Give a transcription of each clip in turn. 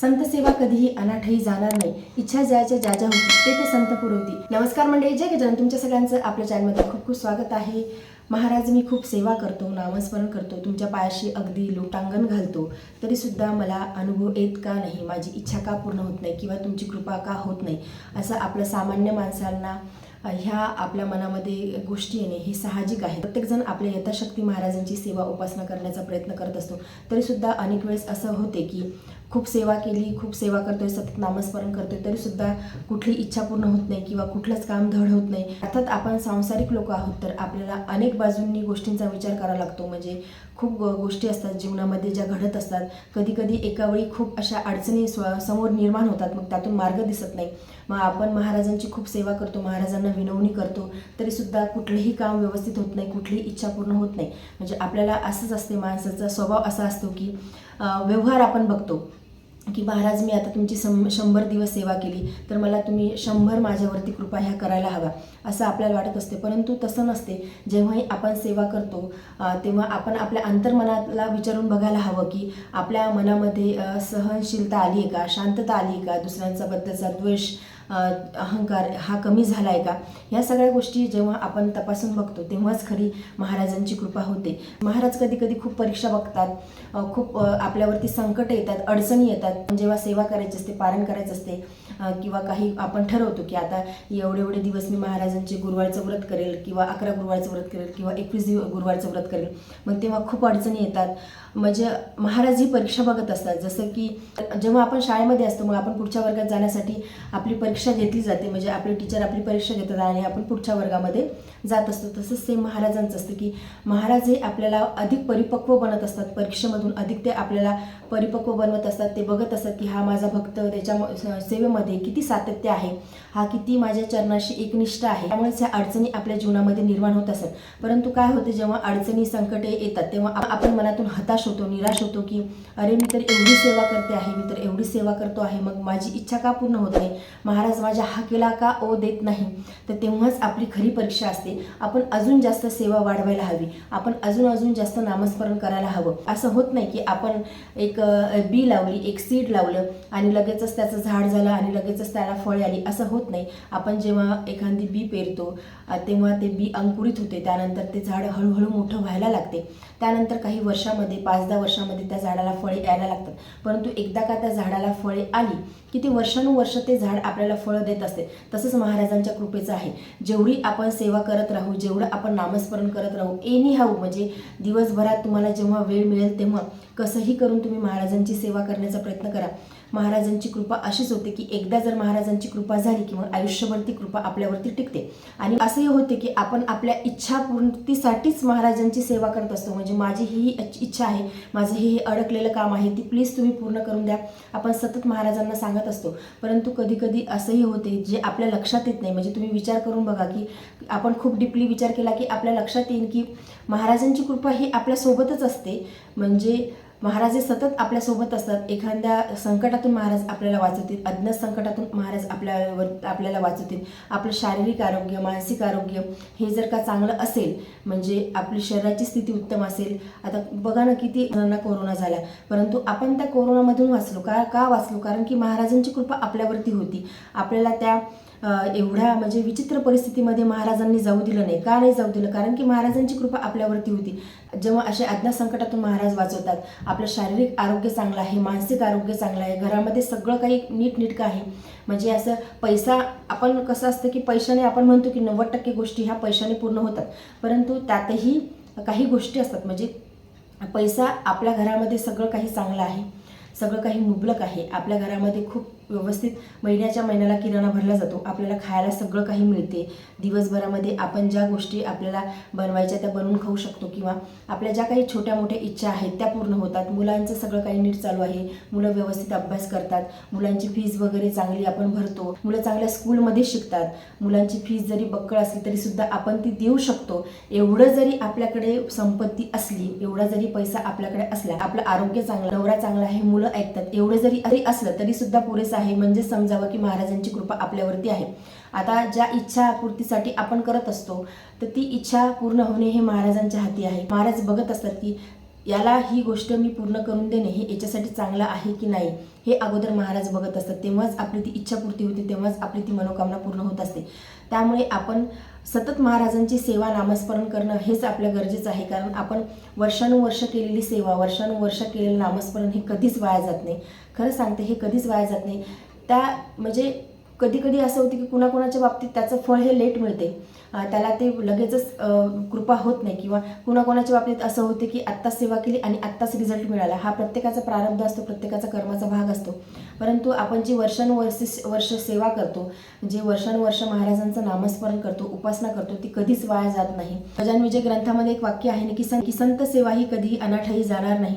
संत सेवा कधीही अनाठही जाणार नाही. इच्छा ज्याच्या ज्या ज्या होती ते ते संत पुरवती नमस्कार मंडळी जय गजानन. तुमच्या सगळ्यांचं आपल्या चॅनलमध्ये खूप खूप स्वागत आहे. महाराज मी खूप सेवा करतो नामस्मरण करतो तुमच्या पायाशी अगदी लोटांगण घालतो. तरीसुद्धा मला अनुभव येत का नाही? माझी इच्छा का पूर्ण होत नाही? किंवा तुमची कृपा का होत नाही? असं आपलं सामान्य माणसांना ह्या आपल्या मनामध्ये गोष्टी येणे हे साहजिक आहे. प्रत्येकजण आपल्या यथाशक्ती महाराजांची सेवा उपासना करण्याचा प्रयत्न करत असतो. तरीसुद्धा अनेक वेळेस असं होते की खूप सेवा केली खूप सेवा करतोय सतत नामस्मरण करतोय तरीसुद्धा कुठली इच्छा पूर्ण होत नाही किंवा कुठलंच काम धड होत नाही. अर्थात आपण सांसारिक लोक आहोत तर आपल्याला अनेक बाजूंनी गोष्टींचा विचार करावा लागतो. म्हणजे खूप गोष्टी असतात जीवनामध्ये ज्या घडत असतात. कधी कधी एका वेळी खूप अशा अडचणी स्व समोर निर्माण होतात मग त्यातून मार्ग दिसत नाही. मग आपण महाराजांची खूप सेवा करतो महाराजांना विनवणी करतो तरीसुद्धा कुठलंही काम व्यवस्थित होत नाही कुठलीही इच्छा पूर्ण होत नाही. म्हणजे आपल्याला असंच असते माणसाचा स्वभाव असा असतो की व्यवहार आपण बघतो की महाराज मी आता तुमची सं शंभर दिवस सेवा केली तर मला तुम्ही शंभर माझ्यावरती कृपा ह्या करायला हवा असं आपल्याला वाटत असते. परंतु तसं नसते. जेव्हाही आपण सेवा करतो तेव्हा आपण आपल्या अंतर्मनाला विचारून बघायला हवं की आपल्या मनामध्ये सहनशीलता आली आहे का शांतता आली आहे का दुसऱ्यांचा बद्दलचा द्वेष अहंकार हा कमी झाला आहे का? ह्या सगळ्या गोष्टी जेव्हा आपण तपासून बघतो तेव्हाच खरी महाराजांची कृपा होते. महाराज कधी कधी खूप परीक्षा बघतात खूप आपल्यावरती संकट येतात अडचणी येतात. जेव्हा सेवा करायची असते पारण करायचं असते किंवा काही आपण ठरवतो की आता एवढे एवढे दिवस मी महाराजांचे गुरुवारचं व्रत करेल किंवा अकरा गुरुवारचं व्रत करेल किंवा एकवीस दिव गुरुवारचं व्रत करेल. मग तेव्हा खूप अडचणी येतात. म्हणजे महाराज ही परीक्षा बघत असतात. जसं की जेव्हा आपण शाळेमध्ये असतो मग आपण पुढच्या वर्गात जाण्यासाठी आपली परीक्षा घेतली जाते. म्हणजे आपले टीचर आपली परीक्षा घेतात आणि आपण पुढच्या वर्गामध्ये जात असतो. तसंच सेम महाराजांचं असतं की महाराज हे आपल्याला अधिक परिपक्व बनत असतात. परीक्षेमधून अधिक ते आपल्याला परिपक्व बनवत असतात. ते बघत असतात की हा माझा भक्त त्याच्या सेवेमध्ये स- किती सातत्य आहे? हा किती माझ्या चरणाशी एकनिष्ठ आहे? त्यामुळेच ह्या अडचणी आपल्या जीवनामध्ये निर्माण होत असत. परंतु काय होते जेव्हा अडचणी संकटे येतात तेव्हा आपण मनातून हताश होतो निराश होतो की अरे मी तर एवढी सेवा करते आहे मी तर एवढी सेवा करतो आहे मग माझी इच्छा का पूर्ण होत नाही? महाराज माझ्या हाकेला का ओ देत नाही? तर तेव्हाच आपली खरी परीक्षा असते. आपण अजून जास्त सेवा वाढवायला हवी. आपण अजून अजून जास्त नामस्मरण करायला हवं. असं होत नाही की आपण एक बी लावली एक सीड लावलं आणि लगेचच त्याचं झाड झालं आणि लगेचच त्याला फळे आली असं होत नाही. आपण जेव्हा एखादी बी पेरतो तेव्हा ते बी अंकुरित होते. त्यानंतर ते झाड हळूहळू मोठं व्हायला लागते. त्यानंतर काही वर्षामध्ये पाच दहा वर्षामध्ये त्या झाडाला फळे यायला लागतात. परंतु एकदा का त्या झाडाला फळे आली की ते वर्षानुवर्ष ते झाड आपल्याला फळं देत असते. तसंच महाराजांच्या कृपेचं आहे. जेवढी आपण सेवा करत राहू जेवढं आपण नामस्मरण करत राहू एनी हाऊ म्हणजे दिवसभरात तुम्हाला जेव्हा वेळ मिळेल तेव्हा कसंही करून तुम्ही महाराजांची सेवा करण्याचा प्रयत्न करा. महाराजांची कृपा अशीच होते की एकदा जर महाराजांची कृपा झाली की मग आयुष्यभर ती कृपा आपल्यावरती टिकते. आणि असंही होते की आपण आपल्या इच्छा पूर्तीसाठीच महाराजांची सेवा करत असतो. म्हणजे माझी ही इच्छा आहे माझं हे हे अडकलेलं काम आहे ती प्लीज तुम्ही पूर्ण करून द्या. आपण सतत महाराजांना सांगत असतो. परंतु कधी कधी असंही होते जे आपल्या लक्षात येत नाही. म्हणजे तुम्ही विचार करून बघा की आपण खूप डीपली विचार केला की आपल्या लक्षात येईल की महाराजांची कृपा ही आपल्यासोबतच असते. म्हणजे महाराज हे सतत आपल्यासोबत असतात. एखाद्या संकटातून महाराज आपल्याला वाचवतील. अज्ञात संकटातून महाराज आपल्यावर आपल्याला वाचवतील. आपलं शारीरिक आरोग्य मानसिक आरोग्य हे जर का चांगलं असेल म्हणजे आपली शरीराची स्थिती उत्तम असेल. आता बघा ना किती जणांना कोरोना झाला. परंतु आपण त्या कोरोनामधून वाचलो. का का वाचलो? कारण की महाराजांची कृपा आपल्यावरती होती. आपल्याला त्या एवढ्या म्हणजे विचित्र परिस्थितीमध्ये महाराजांनी जाऊ दिलं नाही. का नाही जाऊ दिलं? कारण की महाराजांची कृपा आपल्यावरती होती. जेव्हा असे अज्ञात संकटातून महाराज वाचवतात आपलं शारीरिक आरोग्य चांगलं आहे मानसिक आरोग्य चांगलं आहे घरामध्ये सगळं काही नीटनीटकं आहे. म्हणजे असं पैसा आपण कसं असतं की पैशाने आपण म्हणतो की नव्वद टक्के गोष्टी ह्या पैशाने पूर्ण होतात. परंतु त्यातही काही गोष्टी असतात. म्हणजे पैसा आपल्या घरामध्ये सगळं काही चांगलं आहे सगळं काही मुबलक आहे. आपल्या घरामध्ये खूप व्यवस्थित महिन्याच्या महिन्याला किराणा भरला जातो. आपल्याला खायला सगळं काही मिळते. दिवसभरामध्ये आपण ज्या गोष्टी आपल्याला बनवायच्या त्या बनवून खाऊ शकतो किंवा आपल्या ज्या काही छोट्या मोठ्या इच्छा आहेत त्या पूर्ण होतात. मुलांचं सगळं काही नीट चालू आहे. मुलं व्यवस्थित अभ्यास करतात. मुलांची फीज वगैरे चांगली आपण भरतो. मुलं चांगल्या स्कूलमध्ये शिकतात. मुलांची फीज जरी बक्कळ असली तरी सुद्धा आपण ती देऊ शकतो. एवढं जरी आपल्याकडे संपत्ती असली एवढा जरी पैसा आपल्याकडे असला आपलं आरोग्य चांगलं नवरा चांगला आहे मुलं ऐकतात. एवढं जरी असलं तरी सुद्धा आहे. म्हणजे समजावं की महाराजांची कृपा आपल्यावरती आहे. आता ज्या इच्छा पूर्तीसाठी आपण करत असतो तर ती इच्छा पूर्ण होणे हे महाराजांच्या हाती आहे. महाराज बघत असतात की याला ही गोष्ट मी पूर्ण करून देणे हे याच्यासाठी चांगलं आहे की नाही हे अगोदर महाराज बघत असतात. तेव्हाच आपली ती इच्छापूर्ती होते तेव्हाच आपली ती मनोकामना पूर्ण होत असते. त्यामुळे आपण सतत महाराजांची सेवा नामस्मरण करणं हेच आपलं गरजेचं आहे. कारण आपण वर्षानुवर्ष केलेली सेवा वर्षानुवर्ष केलेलं नामस्मरण हे कधीच वाया जात नाही. खरं सांगते हे कधीच वाया जात नाही. त्या म्हणजे कधी कधी असं होतं की कुणाकुणाच्या बाबतीत त्याचं फळ हे लेट मिळते. त्याला ते लगेचच कृपा होत नाही किंवा कुणाकोणाच्या बाबतीत असं होते की आत्ताच सेवा केली आणि आत्ताच रिझल्ट मिळाला. हा प्रत्येकाचा प्रारब्ध असतो प्रत्येकाचा कर्माचा भाग असतो. परंतु आपण जी वर्षानुवर्ष वर्ष सेवा करतो जे वर्षानुवर्ष महाराजांचं नामस्मरण करतो उपासना करतो ती कधीच वाया जात नाही. गजान विजय ग्रंथामध्ये एक वाक्य आहे ना की सं- संत सेवा ही कधीही अनाठाई जाणार नाही.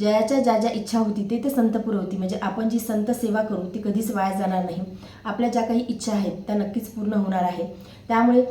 जयाच्या ज्या ज्या इच्छा होती ते ते संत पुरवती म्हणजे आपण जी संत सेवा करू ती कधीच वाया जाणार नाही. आपल्या ज्या काही इच्छा आहेत त्या नक्कीच पूर्ण होणार आहे. त्यामुळे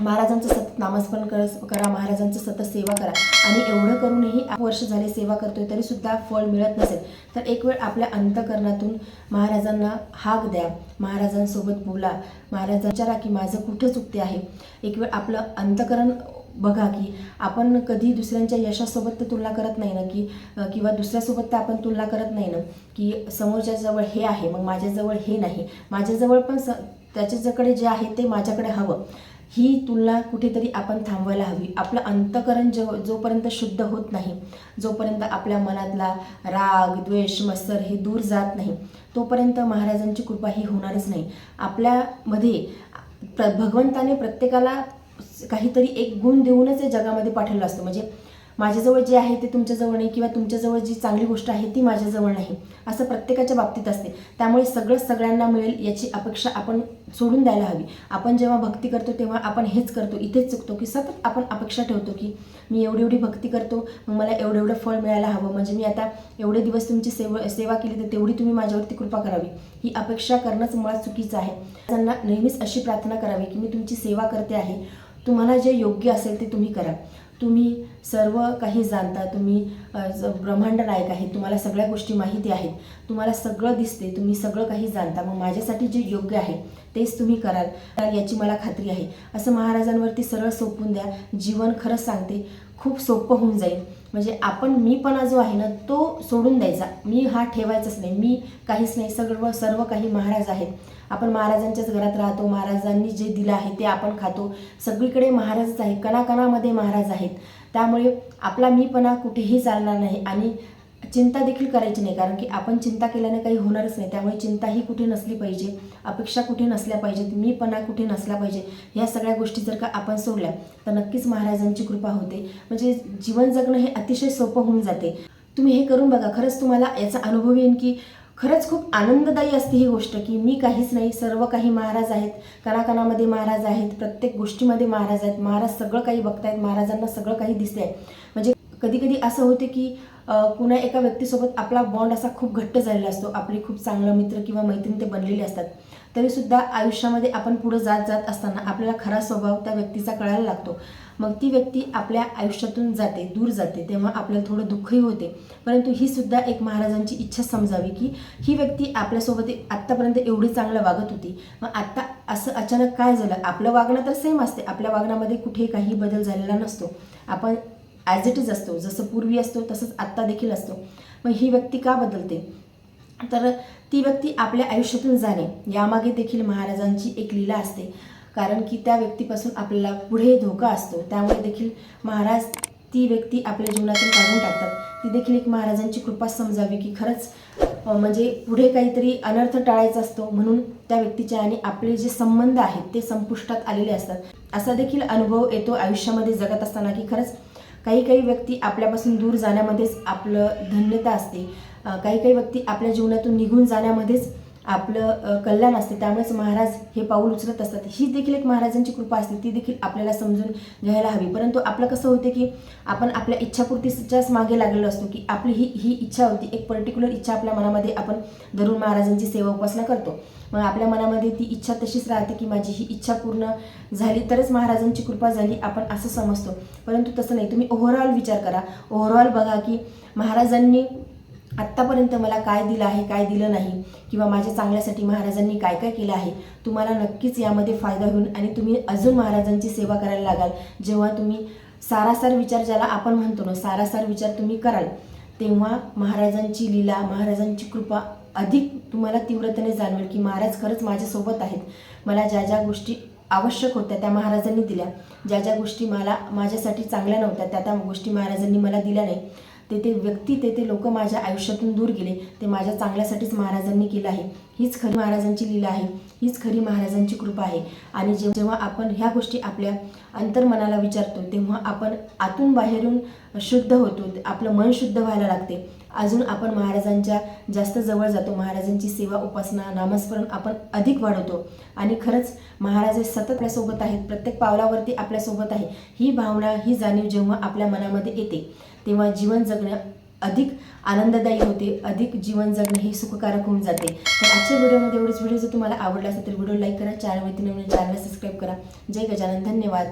महाराजांचं सतत नामस्मरण कर करा महाराजांचं सतत सेवा करा. आणि एवढं करूनही वर्ष झाले सेवा करतोय तरीसुद्धा फळ मिळत नसेल. तर एक वेळ आपल्या अंतकरणातून महाराजांना हाक द्या. महाराजांसोबत बोला. महाराजांच्या की माझं कुठं चुकते आहे? एक वेळ आपलं अंतकरण बघा की आपण कधी दुसऱ्यांच्या यशासोबत तर तुलना करत नाही ना की किंवा दुसऱ्यासोबत तर आपण तुलना करत नाही ना की समोरच्याजवळ हे आहे मग माझ्याजवळ हे नाही. माझ्याजवळ पण स त्याच्याकडे जे आहे ते माझ्याकडे हवं. ही तुलना कुठेतरी आपण थांबवायला हवी. आपलं अंतकरण जो जोपर्यंत शुद्ध होत नाही जोपर्यंत आपल्या मनातला राग द्वेष मत्सर हे दूर जात नाही तोपर्यंत महाराजांची कृपा ही होणारच नाही. आपल्यामध्ये प्र भगवंताने प्रत्येकाला काहीतरी एक गुण देऊनच या जगामध्ये पाठवलं असतं. म्हणजे माझ्याजवळ जे आहे ते तुमच्याजवळ नाही किंवा तुमच्याजवळ जी चांगली गोष्ट आहे ती माझ्याजवळ नाही. असं प्रत्येकाच्या बाबतीत असते. त्यामुळे सगळं सगळ्यांना मिळेल याची अपेक्षा आपण सोडून द्यायला हवी. आपण जेव्हा भक्ती करतो तेव्हा आपण हेच करतो इथेच चुकतो की सतत आपण अपेक्षा ठेवतो की मी एवढी एवढी भक्ती करतो मग मला एवढं एवढं फळ मिळायला हवं. म्हणजे मी आता एवढे दिवस तुमची सेवा सेवा केली तर तेवढी तुम्ही माझ्यावरती कृपा करावी. ही अपेक्षा करणंच मुळात चुकीचं आहे. त्यांना नेहमीच अशी प्रार्थना करावी की मी तुमची सेवा करते आहे. तुम्हाला जे योग्य असेल ते तुम्ही करा. तुम्ही सर्व काही जाणता तुम्ही ब्रह्मांड नायक आहे तुम्हाला सगळ्या गोष्टी माहिती आहेत. तुम्हाला सगळं दिसते तुम्ही सगळं काही जाणता. मग माझ्यासाठी जे योग्य आहे तेच तुम्ही कराल. याची मला खात्री आहे. असं महाराजांवरती सरळ सोपून द्या. जीवन खरंच सांगते खूप सोपं होऊन जाईल. म्हणजे आपण मीपणा जो आहे ना तो सोडून द्यायचा. मी हा ठेवायचाच नाही. मी काहीच नाही. सर्व सर्व काही महाराज आहेत. आपण महाराजांच्याच घरात राहतो. महाराजांनी जे दिलं आहे ते आपण खातो. सगळीकडे महाराजच आहे कणाकणामध्ये महाराज आहेत. त्यामुळे आपला मीपणा कुठेही चालणार नाही. आणि चिंता देखील करायची नाही कारण की आपण चिंता केल्याने काही होणारच नाही. त्यामुळे चिंता ही कुठे नसली पाहिजे अपेक्षा कुठे नसल्या पाहिजेत मीपणा कुठे नसला पाहिजे ह्या सगळ्या गोष्टी जर का आपण सोडल्या तर नक्कीच महाराजांची कृपा होते. म्हणजे जीवन जगणं हे अतिशय सोपं होऊन जाते. तुम्ही हे करून बघा खरंच तुम्हाला याचा अनुभव येईल की खरंच खूप आनंददायी असते ही गोष्ट की मी काहीच नाही सर्व काही महाराज आहेत कणाकणामध्ये महाराज आहेत प्रत्येक गोष्टीमध्ये महाराज आहेत महाराज सगळं काही बघतायत महाराजांना सगळं काही दिसतंय. म्हणजे कधी कधी असं होते की कुणा एका व्यक्तीसोबत आपला बॉन्ड असा खूप घट्ट झालेला असतो. आपले खूप चांगलं मित्र किंवा मैत्रीण ते बनलेले असतात. तरीसुद्धा आयुष्यामध्ये आपण पुढं जात जात असताना आपल्याला खरा स्वभाव त्या व्यक्तीचा कळायला लागतो. मग ती व्यक्ती आपल्या आयुष्यातून जाते दूर जाते तेव्हा आपल्याला थोडं दुःखही होते. परंतु ही सुद्धा एक महाराजांची इच्छा समजावी की ही व्यक्ती आपल्यासोबत आत्तापर्यंत एवढी चांगलं वागत होती. मग आत्ता असं अचानक काय झालं? आपलं वागणं तर सेम असते. आपल्या वागण्यामध्ये कुठे काही बदल झालेला नसतो. आपण ॲज इट इज असतो जसं पूर्वी असतो तसंच आत्ता देखील असतो. मग ही व्यक्ती का बदलते? तर ती व्यक्ती आपल्या आयुष्यातून जाणे यामागे देखील महाराजांची एक लीला असते. कारण की त्या व्यक्तीपासून आपल्याला पुढे धोका असतो. त्यामुळे देखील महाराज ती व्यक्ती आपल्या जीवनातून काढून टाकतात. ती देखील एक महाराजांची कृपा समजावी की खरंच म्हणजे पुढे काहीतरी अनर्थ टाळायचा असतो. म्हणून त्या व्यक्तीचे आणि आपले जे संबंध आहेत ते संपुष्टात आलेले असतात. असा देखील अनुभव येतो आयुष्यामध्ये जगत असताना की खरंच काही काही व्यक्ती आपल्यापासून दूर जाण्यामध्येच आपलं धन्यता असते. काही काही व्यक्ती आपल्या जीवनातून निघून जाण्यामध्येच आपलं कल्याण असते त्यामुळेच महाराज हे पाऊल उचलत असतात. ही देखील एक महाराजांची कृपा असते. ती देखील आपल्याला समजून घ्यायला हवी. परंतु आपलं कसं होते की आपण आपल्या इच्छापूर्तीच्याच मागे लागलेलो असतो की आपली ही ही इच्छा होती. एक पर्टिक्युलर इच्छा आपल्या मनामध्ये आपण धरून महाराजांची सेवा उपासना करतो. मग आपल्या मनामध्ये ती इच्छा तशीच राहते की माझी ही इच्छा पूर्ण झाली तरच महाराजांची कृपा झाली आपण असं समजतो. परंतु तसं नाही. तुम्ही ओव्हरऑल विचार करा. ओव्हरऑल बघा की महाराजांनी आत्तापर्यंत मला काय दिलं आहे काय दिलं नाही किंवा माझ्या चांगल्यासाठी महाराजांनी काय काय केलं आहे तुम्हाला नक्कीच यामध्ये फायदा होईल आणि तुम्ही अजून महाराजांची सेवा करायला लागाल. जेव्हा तुम्ही सारासार विचार ज्याला आपण म्हणतो ना सारासार विचार तुम्ही कराल तेव्हा महाराजांची लीला महाराजांची कृपा अधिक तुम्हाला तीव्रतेने जाणवेल की महाराज खरंच माझ्यासोबत आहेत. मला ज्या ज्या गोष्टी आवश्यक होत्या त्या महाराजांनी दिल्या. ज्या ज्या गोष्टी मला माझ्यासाठी चांगल्या नव्हत्या त्या त्या गोष्टी महाराजांनी मला दिल्या नाही. ते ते व्यक्ती ते ते लोक माझ्या आयुष्यातून दूर गेले. ते माझ्या चांगल्यासाठीच महाराजांनी केलं आहे. हीच खरी महाराजांची लीला आहे. हीच खरी महाराजांची कृपा आहे. आणि जेव्हा जेव्हा आपण ह्या गोष्टी आपल्या अंतर्मनाला विचारतो तेव्हा आपण आतून बाहेरून शुद्ध होतो. आपलं मन शुद्ध व्हायला लागते. अजून आपण महाराजांच्या जास्त जवळ जातो. महाराजांची सेवा उपासना नामस्मरण आपण अधिक वाढवतो. आणि खरंच महाराज हे सतत आपल्यासोबत आहेत. प्रत्येक पावलावरती आपल्यासोबत आहे. ही भावना ही जाणीव जेव्हा आपल्या मनामध्ये येते तेव्हा जीवन जगणं अधिक आनंददायी होते अधिक जीवन जगणे हे सुखकारक होऊन जाते. तर आजच्या व्हिडिओमध्ये एवढेच. व्हिडिओ जर तुम्हाला आवडला असेल तर व्हिडिओ लाईक करा चॅनल वरती नवीन चॅनल सबस्क्राईब करा. जय गजानन. धन्यवाद.